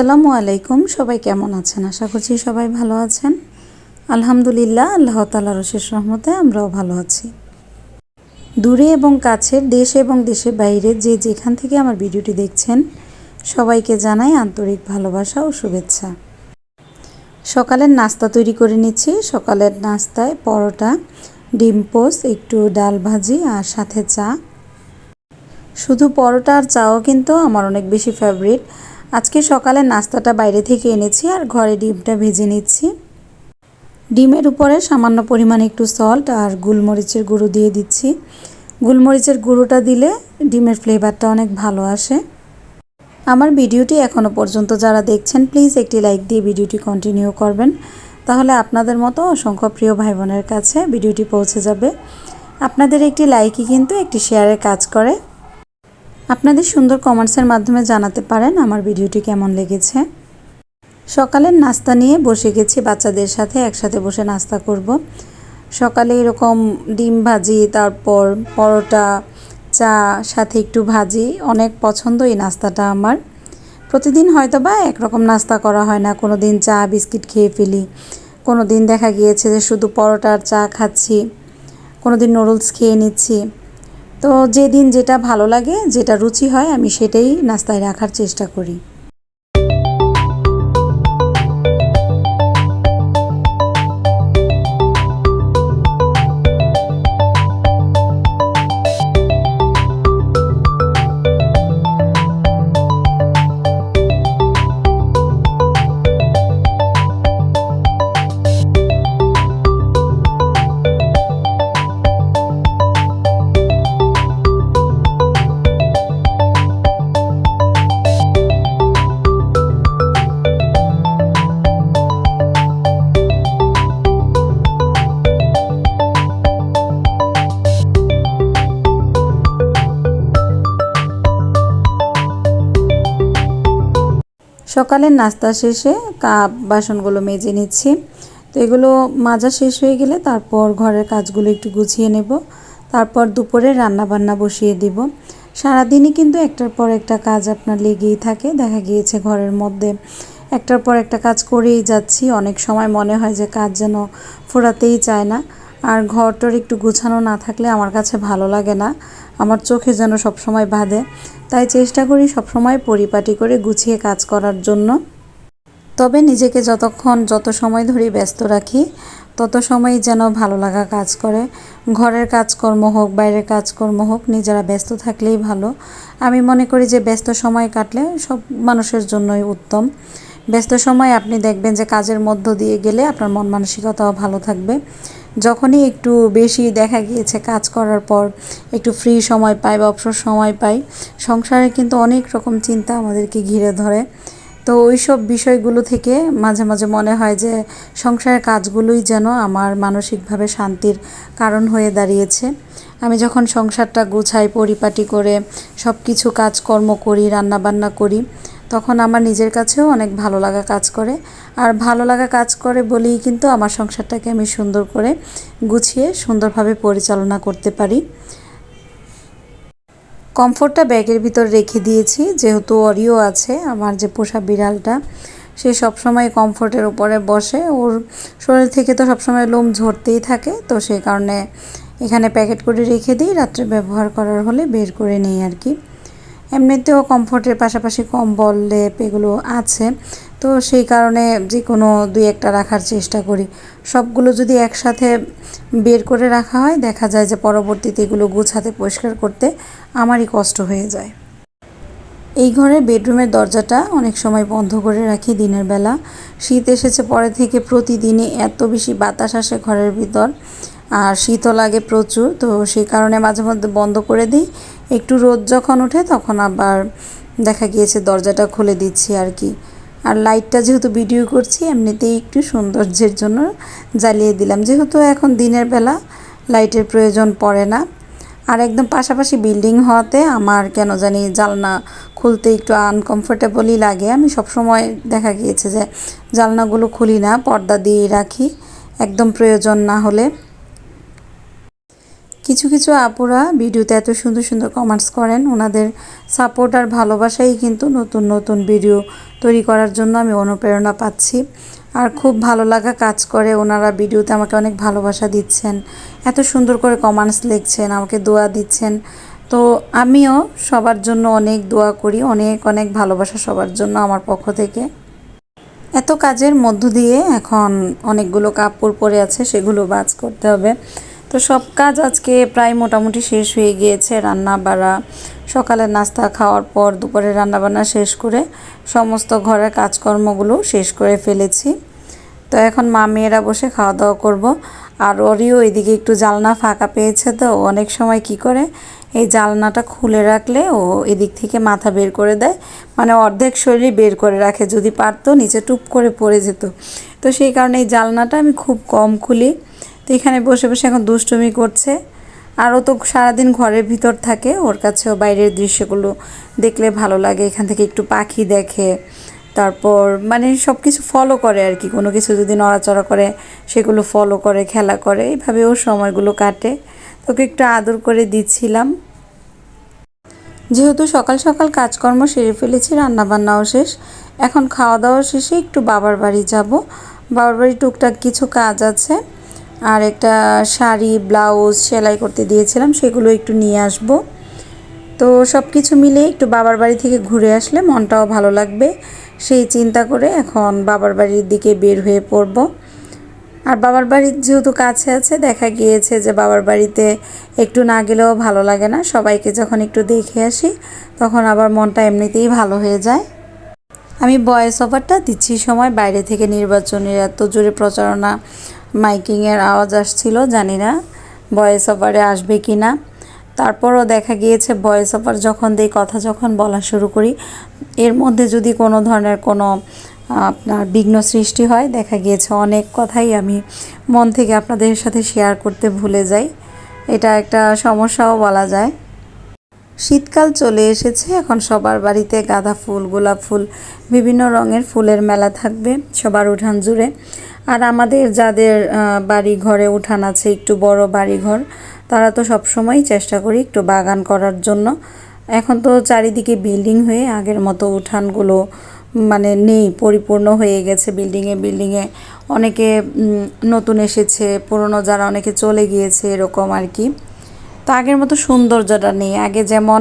আসসালামু আলাইকুম। সবাই কেমন আছেন? আশা করছি সবাই ভালো আছেন। আলহামদুলিল্লাহ, আল্লাহ তালার শেষ রহমতে আমরাও ভালো আছি। দূরে এবং কাছের দেশ এবং দেশের বাইরে যে যেখান থেকে আমার ভিডিওটি দেখছেন, সবাইকে জানাই আন্তরিক ভালোবাসা ও শুভেচ্ছা। সকালের নাস্তা তৈরি করে নিচ্ছি। সকালের নাস্তায় পরোটা, ডিম পোস্ট একটু ডাল ভাজি আর সাথে চা। শুধু পরোটা আর চাও কিন্তু আমার অনেক বেশি ফেভারিট আজকে সকালে নাস্তাটা বাইরে থেকে এনেছি আর ঘরে ডিমটা ভেজে নিচ্ছি। ডিমের উপরে সামান্য পরিমাণে একটু সল্ট আর গুলমরিচের গুঁড়ো দিয়ে দিচ্ছি। গুলমরিচের গুঁড়োটা দিলে ডিমের ফ্লেভারটা অনেক ভালো আসে। আমার ভিডিওটি এখনও পর্যন্ত যারা দেখছেন প্লিজ একটি লাইক দিয়ে ভিডিওটি কন্টিনিউ করবেন। তাহলে আপনাদের মতো অসংখ্য প্রিয় ভাই বোনের কাছে ভিডিওটি পৌঁছে যাবে। আপনাদের একটি লাইকই কিন্তু একটি শেয়ারের কাজ করে। আপনাদের সুন্দর কমেন্টসের মাধ্যমে জানাতে পারেন আমার ভিডিওটি কেমন লেগেছে। সকালের নাস্তা নিয়ে বসে গেছি বাচ্চাদের সাথে, একসাথে বসে নাস্তা করব। সকালে এরকম ডিম ভাজি, তারপর পরোটা, চা, সাথে একটু ভাজি, অনেক পছন্দ এই নাস্তাটা আমার। প্রতিদিন হয়তো বা একরকম নাস্তা করা হয় না কোনো দিন চা, বিস্কিট খেয়ে ফেলি। কোনো দিন দেখা গিয়েছে যে শুধু পরোটা আর চা খাচ্ছি কোনো দিন নুডলস খেয়ে নিচ্ছি। তো যেদিন যেটা ভালো লাগে যেটা রুচি হয় আমি সেটাই নাস্তায় রাখার চেষ্টা করি। সকালের নাস্তা শেষে কাপ, বাসনগুলো মেজে নিচ্ছি। তো এগুলো মাজা শেষ হয়ে গেলে তারপর ঘরের কাজগুলো একটু গুছিয়ে নেব। তারপর দুপুরে রান্না বান্না বসিয়ে দিব। সারাদিনই কিন্তু একটার পর একটা কাজ আপনার লেগেই থাকে। দেখা গিয়েছে ঘরের মধ্যে একটার পর একটা কাজ করেই যাচ্ছি। অনেক সময় মনে হয় যে কাজ যেন ফোরাতেই চায় না। আর ঘরটার একটু গুছানো না থাকলে আমার কাছে ভালো লাগে না। আমার চোখে যেন সবসময় বাঁধে। তাই চেষ্টা করি সবসময় পরিপাটি করে গুছিয়ে কাজ করার জন্য। তবে নিজেকে যতক্ষণ যত সময় ধরে ব্যস্ত রাখি, তত সময় যেন ভালো লাগা কাজ করে। ঘরের কাজকর্ম হোক, বাইরের কাজকর্ম হোক, নিজেরা ব্যস্ত থাকলেই ভালো। আমি মনে করি যে ব্যস্ত সময় কাটলে সব মানুষের জন্যই উত্তম। ব্যস্ত সময় আপনি দেখবেন যে কাজের মধ্য দিয়ে গেলে আপনার মন মানসিকতাও ভালো থাকবে। যখনই একটু বেশি দেখা গিয়েছে কাজ করার পর, একটু ফ্রি সময় পাই বা অবসর সময় পাই, সংসারে কিন্তু অনেক রকম চিন্তা আমাদেরকে ঘিরে ধরে। তো ওই সব বিষয়গুলো থেকে মাঝে মাঝে মনে হয় যে সংসারের কাজগুলোই যেন আমার মানসিকভাবে শান্তির কারণ হয়ে দাঁড়িয়েছে। আমি যখন সংসারটা গুছাই, পরিপাটি করে সব কিছু কাজকর্ম করি, রান্নাবান্না করি তখন আমার নিজের কাছেও অনেক ভালো লাগা কাজ করে। আর ভালো লাগা কাজ করে বলেই কিন্তু আমার সংসারটাকে আমি সুন্দর করে গুছিয়ে সুন্দরভাবে পরিচালনা করতে পারি। কমফোর্টটা ব্যাগের ভিতর রেখে দিয়েছি, যেহেতু অরিও আছে, আমার যে পোষা বিড়ালটা, সে সবসময় কমফোর্টের উপরে বসে। ওর শরীর থেকে তো সবসময় লোম ঝরতেই থাকে, তো সেই কারণে এখানে প্যাকেট করে রেখে দিই, রাত্রে ব্যবহার করার হলে বের করে নিই আর কি। এমনিতেও কমফোর্টের পাশাপাশি কম্বল, লেপ এগুলো আছে। তো সেই কারণে যে কোনো দুই একটা রাখার চেষ্টা করি। সবগুলো যদি একসাথে বের করে রাখা হয়, দেখা যায় যে পরবর্তীতে এগুলো গুছাতে, পরিষ্কার করতে আমারই কষ্ট হয়ে যায়। এই ঘরের বেডরুমের দরজাটা অনেক সময় বন্ধ করে রাখি দিনের বেলা। শীত এসেছে পরে থেকে প্রতিদিনই এত বেশি বাতাস আসে ঘরের ভিতর। আর শীতও লাগে প্রচুর, তো সেই কারণে মাঝে মধ্যে বন্ধ করে দিই। একটু রোদ যখন ওঠে তখন আবার দেখা গিয়েছে দরজাটা খুলে দিচ্ছি আর কি। আর লাইটটা যেহেতু ভিডিও করছি, এমনিতেই একটু সৌন্দর্যের জন্য জ্বালিয়ে দিলাম। যেহেতু এখন দিনের বেলা, লাইটের প্রয়োজন পড়ে না। আর একদম পাশাপাশি বিল্ডিং হওয়াতে আমার কেন জানি জালনা খুলতে একটু আনকমফোর্টেবলই লাগে। আমি সবসময় দেখা গিয়েছে যে, জালনাগুলো খুলি না, পর্দা দিয়ে রাখি। একদম প্রয়োজন না হলে। কিছু কিছু আপুরা ভিডিওতে এত সুন্দর সুন্দর কমেন্টস করেন। ওনাদের সাপোর্ট আর ভালোবাসাই কিন্তু নতুন নতুন ভিডিও তৈরি করার জন্য আমি অনুপ্রেরণা পাচ্ছি। আর খুব ভালো লাগা কাজ করে ওনারা ভিডিওতে আমাকে অনেক ভালোবাসা দিচ্ছেন। এত সুন্দর করে কমেন্টস লিখছেন, আমাকে দোয়া দিচ্ছেন। তো আমিও সবার জন্য অনেক দোয়া করি, অনেক অনেক ভালোবাসা সবার জন্য আমার পক্ষ থেকে। এত কাজের মধ্য দিয়ে এখন অনেকগুলো কাপড় পরে আছে, সেগুলো বাজ করতে হবে। তো সব কাজ আজকে প্রায় মোটামুটি শেষ হয়ে গিয়েছে, রান্না বাড়া। সকালের নাস্তা খাওয়ার পর দুপুরে রান্নাবান্না শেষ করে সমস্ত ঘরের কাজকর্মগুলো শেষ করে ফেলেছি। তো এখন মা মেয়েরা বসে খাওয়া দাওয়া করব। আর ওরিও এদিকে একটু জালনা ফাঁকা পেয়েছে তো অনেক সময় কি করে, এই জালনাটা খুলে রাখলে ও এদিক থেকে মাথা বের করে দেয়। মানে অর্ধেক শরীর বের করে রাখে, যদি পারতো নিচে টুপ করে পড়ে যেত। তো সেই কারণে এই জালনাটা আমি খুব কম খুলি। তো এখানে বসে বসে এখন দুষ্টুমি করছে। আর ও তো সারাদিন ঘরের ভিতর থাকে, ওর কাছেও বাইরের দৃশ্যগুলো দেখলে ভালো লাগে। এখান থেকে একটু পাখি দেখে, তারপর মানে সব কিছু ফলো করে আর কি। কোনো কিছু যদি নড়াচড়া করে, সেগুলো ফলো করে, খেলা করে। এইভাবে ওর সময়গুলো কাটে। তোকে একটু আদর করে দিচ্ছিলাম। যেহেতু সকাল সকাল কাজকর্ম সেরে ফেলেছি, রান্নাবান্নাও শেষ। এখন খাওয়া দাওয়া শেষে একটু বাবার বাড়ি যাব। বাবার বাড়ি টুকটাক কিছু কাজ আছে। আর একটা শাড়ি, ব্লাউজ সেলাই করতে দিয়েছিলাম, সেগুলো একটু নিয়ে আসব। তো সব কিছু মিলে একটু বাবার বাড়ি থেকে ঘুরে আসলে মনটাও ভালো লাগবে। সেই চিন্তা করে এখন বাবার বাড়ির দিকে বের হয়ে পড়ব। আর বাবার বাড়ির যেহেতু কাছে আছে, দেখা গিয়েছে যে বাবার বাড়িতে একটু না গেলেও ভালো লাগে না। সবাইকে যখন একটু দেখে আসি, তখন আবার মনটা এমনিতেই ভালো হয়ে যায়। আমি ভয়েস ওভারটা দিচ্ছি সময়, বাইরে থেকে নির্বাচনের এত জোরে প্রচারণা মাইকিংয়ের আওয়াজ আসছিল, জানি না ভয়েস ওভারে আসবে কি না। তারপরও দেখা গিয়েছে ভয়েস ওভার যখন দিই, কথা যখন বলা শুরু করি, এর মধ্যে যদি কোনো ধরনের কোনো আপনার বিঘ্ন সৃষ্টি হয়, দেখা গিয়েছে অনেক কথাই আমি মন থেকে আপনাদের সাথে শেয়ার করতে ভুলে যাই। এটা একটা সমস্যাও বলা যায়। শীতকাল চলে এসেছে, এখন সবার বাড়িতে গাঁদা ফুল, গোলাপ ফুল, বিভিন্ন রঙের ফুলের মেলা থাকবে সবার উঠান জুড়ে। আর আমাদের যাদের বাড়ি ঘরে উঠান আছে, একটু বড় বাড়ি ঘর, তারা তো সবসময় চেষ্টা করি একটু বাগান করার জন্য। এখন তো চারিদিকে বিল্ডিং হয়ে আগের মতো উঠানগুলো মানে নেই, পরিপূর্ণ হয়ে গেছে বিল্ডিংয়ে বিল্ডিংয়ে অনেকে নতুন এসেছে, পুরনো যারা অনেকে চলে গিয়েছে, এরকম আর কি। তো আগের মতো সৌন্দর্যটা নেই। আগে যেমন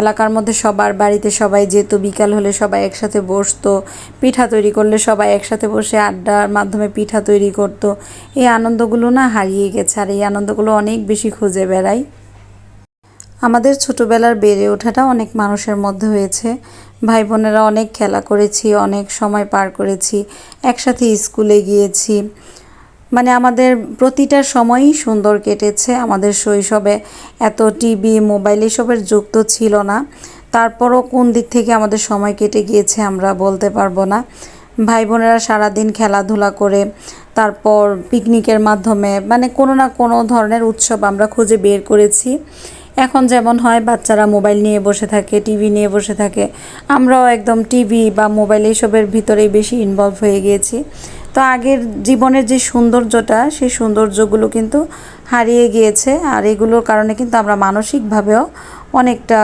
এলাকার মধ্যে সবার বাড়িতে সবাই যেত, বিকাল হলে সবাই একসাথে বসতো, পিঠা তৈরি করলে সবাই একসাথে বসে আড্ডার মাধ্যমে পিঠা তৈরি করতো। এই আনন্দগুলো না হারিয়ে গেছে আর এই আনন্দগুলো অনেক বেশি খুঁজে বেড়াই আমাদের ছোটোবেলার বেড়ে ওঠাটা অনেক মানুষের মধ্যে হয়েছে। ভাই বোনেরা অনেক খেলা করেছি, অনেক সময় পার করেছি, একসাথে স্কুলে গিয়েছি। মানে আমাদের প্রতিটা সময়ই সুন্দর কেটেছে। আমাদের শৈশবে এত টিভি মোবাইল এসবের যুক্ত ছিল না। তারপরও কোন দিক থেকে আমাদের সময় কেটে গিয়েছে আমরা বলতে পারব না। ভাই বোনেরা সারাদিন খেলাধুলা করে, তারপর পিকনিকের মাধ্যমে মানে কোনো না কোনো ধরনের উৎসব আমরা খুঁজে বের করেছি। এখন যেমন হয়, বাচ্চারা মোবাইল নিয়ে বসে থাকে টিভি নিয়ে বসে থাকে। আমরাও একদম টিভি বা মোবাইল এইসবের ভিতরেই বেশি ইনভলভ হয়ে গিয়েছি। তো আগের জীবনের যে সৌন্দর্যটা, সেই সৌন্দর্যগুলো কিন্তু হারিয়ে গিয়েছে। আর এগুলোর কারণে কিন্তু আমরা মানসিকভাবেও অনেকটা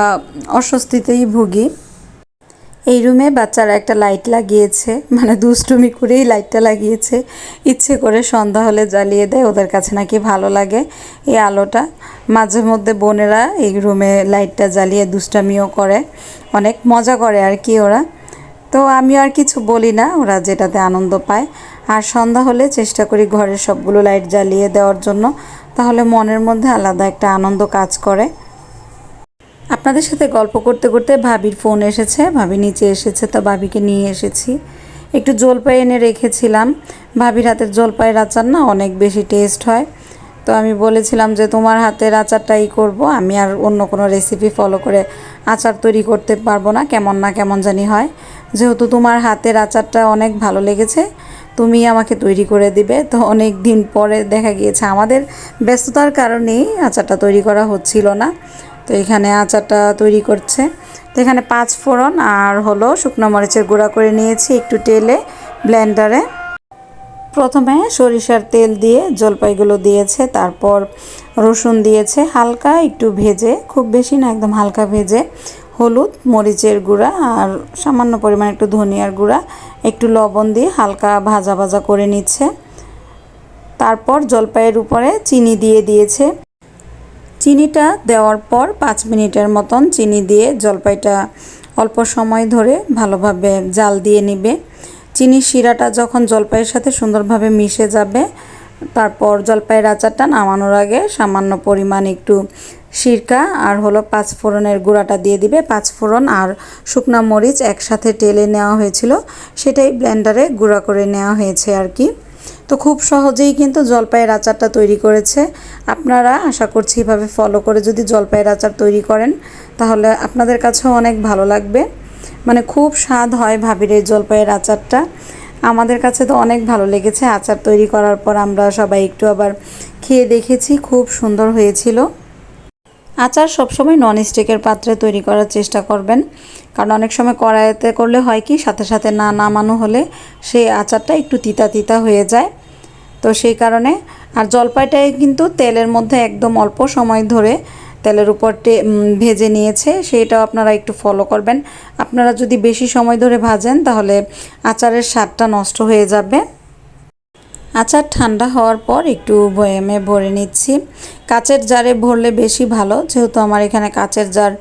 অস্বস্তিতেই ভুগি। এই রুমে বাচ্চারা একটা লাইট লাগিয়েছে মানে দুষ্টুমি করেই লাইটটা লাগিয়েছে। ইচ্ছে করে সন্ধ্যা হলে জ্বালিয়ে দেয়, ওদের কাছে নাকি ভালো লাগে এই আলোটা। মাঝে মধ্যে বোনেরা এই রুমে লাইটটা জ্বালিয়ে দুষ্টামিও করে, অনেক মজা করে আর কি ওরা। তো আমি আর কিছু বলি না, ওরা যেটাতে আনন্দ পায়। আর সন্ধ্যা হলে চেষ্টা করি ঘরের সবগুলো লাইট জ্বালিয়ে দেওয়ার জন্য, তাহলে মনের মধ্যে আলাদা একটা আনন্দ কাজ করে। আপনাদের সাথে গল্প করতে করতে ভাবির ফোন এসেছে, ভাবি নিচে এসেছে, তো ভাবিকে নিয়ে এসেছি। একটু জলপাই এনে রেখেছিলাম। ভাবির হাতের জলপাইয়ের আচার না অনেক বেশি টেস্ট হয়। তো আমি বলেছিলাম যে, তোমার হাতের আচারটাই করব, আমি আর অন্য কোনো রেসিপি ফলো করে আচার তৈরি করতে পারব না, কেমন না কেমন জানি হয়। যেহেতু তোমার হাতের আচারটা অনেক ভালো লেগেছে, তুমি আমাকে তৈরি করে দিবে। তো অনেক দিন পরে দেখা গিয়েছে আমাদের ব্যস্ততার কারণেই আচারটা তৈরি করা হচ্ছিল না। তো এখানে আচারটা তৈরি করছে। তো এখানে পাঁচ ফোড়ন আর হলো শুকনো মরিচের গুঁড়া করে নিয়েছি একটু তেলে ব্লেন্ডারে। প্রথমে সরিষার তেল দিয়ে জলপাইগুলো দিয়েছে, তারপর রসুন দিয়েছে, হালকা একটু ভেজে, খুব বেশি না, একদম হালকা ভেজে হলুদ, মরিচের গুঁড়া আর সামান্য পরিমাণ একটু ধনিয়ার গুঁড়া, একটু লবণ দিয়ে হালকা ভাজা ভাজা করে নিচ্ছে। তারপর জলপাইয়ের উপরে চিনি দিয়ে দিয়েছে। চিনিটা দেওয়ার পর পাঁচ মিনিটের মতন চিনি দিয়ে জলপাইটা অল্প সময় ধরে ভালোভাবে জাল দিয়ে নিবে। চিনির শিরাটা যখন জলপাইয়ের সাথে সুন্দরভাবে মিশে যাবে তারপর জলপাইয়ের আচারটা নামানোর আগে সামান্য পরিমাণ একটু সিরকা আর হলো পাঁচ ফোড়নের গুঁড়াটা দিয়ে দিবে। পাঁচ ফোড়ন আর শুকনো মরিচ একসাথে টেলে নেওয়া হয়েছিল, সেটাই ব্লেন্ডারে গুঁড়া করে নেওয়া হয়েছে আর কি। তো খুব সহজেই কিন্তু জলপাইয়ের আচারটা তৈরি করেছে। আপনারা আশা করছি এভাবে ফলো করে যদি জলপাইয়ের আচার তৈরি করেন, তাহলে আপনাদের কাছেও অনেক ভালো লাগবে। মানে খুব স্বাদ হয় ভাবির এই জলপাইয়ের আচারটা। আমাদের কাছে তো অনেক ভালো লেগেছে। আচার তৈরি করার পর আমরা সবাই একটু আবার খেয়ে দেখেছি, খুব সুন্দর হয়েছিল। আচার সবসময় নন স্টিকের পাত্রে তৈরি করার চেষ্টা করবেন। কারণ অনেক সময় কড়াইতে করলে হয় কি, সাথে সাথে না নামানো হলে সেই আচারটা একটু তিতা তিতা হয়ে যায়। তো সেই কারণে, আর জলপাইটাই কিন্তু তেলের মধ্যে একদম অল্প সময় ধরে তেলের উপর ভেজে নিয়েছে, সেটাও আপনারা একটু ফলো করবেন। আপনারা যদি বেশি সময় ধরে ভাজেন, তাহলে আচারের স্বাদটা নষ্ট হয়ে যাবে। আচার ঠান্ডা হওয়ার পর একটু বয়ামে ভরে নিচ্ছি। কাচের জারে ভরলে বেশি ভালো, যেহেতু আমার এখানে কাচের জার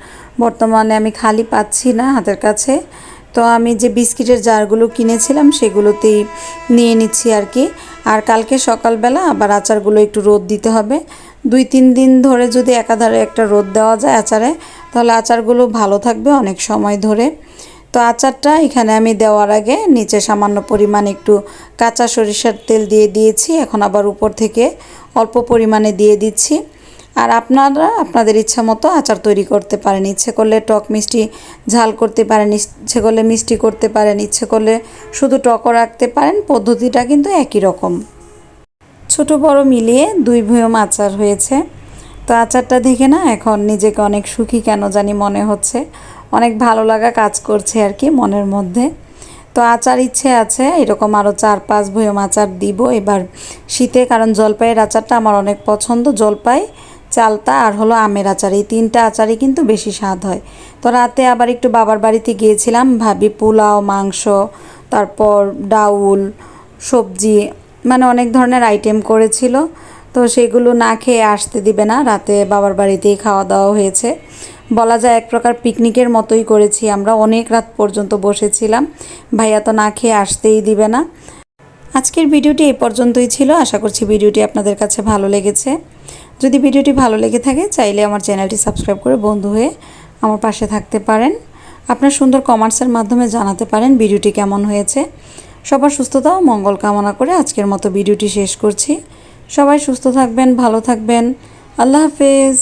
বর্তমানে আমি খালি পাচ্ছি না হাতের কাছে। তো আমি যে বিস্কিটের জারগুলো কিনেছিলাম সেগুলোতেই নিয়ে নিচ্ছি আর কি। আর কালকে সকালবেলা আবার আচারগুলো একটু রোদ দিতে হবে। দুই তিন দিন ধরে যদি একাধারে একটা রোদ দেওয়া যায় আচারে, তাহলে আচারগুলো ভালো থাকবে অনেক সময় ধরে। তো আচারটা এখানে আমি দেওয়ার আগে নিচে সামান্য পরিমাণ একটু কাঁচা সরিষার তেল দিয়ে দিয়েছি। এখন আবার উপর থেকে অল্প পরিমাণে দিয়ে দিচ্ছি। আর আপনারা আপনাদের ইচ্ছা মতো আচার তৈরি করতে পারেন। ইচ্ছে করলে টক মিষ্টি ঝাল করতে পারেন, ইচ্ছে করলে মিষ্টি করতে পারেন, ইচ্ছে করলে শুধু টকও রাখতে পারেন, পদ্ধতিটা কিন্তু একই রকম। ছোট বড় মিলিয়ে দুই ভয়ম আচার হয়েছে। তো আচারটা দেখে না এখন নিজেকে অনেক সুখী কেন জানি মনে হচ্ছে। অনেক ভালো লাগা কাজ করছে আর কি মনের মধ্যে। তো আচার ইচ্ছে আছে, এরকম আরও চার পাঁচ ভয়ম আচার দিব। এবার শীতে, কারণ জলপাইয়ের আচারটা আমার অনেক পছন্দ। জলপাই চালতা আর হলো আমের আচার। এই তিনটা আচারই কিন্তু বেশি স্বাদ হয়। তো রাতে আবার একটু বাবার বাড়িতে গিয়েছিলাম, ভাবি পোলাও, মাংস, তারপর ডাউল, সবজি মানে অনেক ধরনের আইটেম করেছিল। তো সেগুলো না খেয়ে আসতে দিবে না, রাতে বাবার বাড়িতেই খাওয়া দাওয়া হয়েছে। বলা যায় এক প্রকার পিকনিকের মতোই করেছি আমরা, অনেক রাত পর্যন্ত বসেছিলাম। ভাইয়া তো না খেয়ে আসতেই দিবে না। আজকের ভিডিওটি এই পর্যন্তই ছিল। আশা করছি ভিডিওটি আপনাদের কাছে ভালো লেগেছে। যদি ভিডিওটি ভালো লেগে থাকে, চাইলে আমার চ্যানেলটি সাবস্ক্রাইব করে বন্ধু হয়ে আমার পাশে থাকতে পারেন। আপনার সুন্দর কমার্সের মাধ্যমে জানাতে পারেন ভিডিওটি কেমন হয়েছে। সবার সুস্থতা ও মঙ্গল কামনা করে আজকের মতো ভিডিওটি শেষ করছি। সবাই সুস্থ থাকবেন, ভালো থাকবেন। আল্লাহ হাফেজ।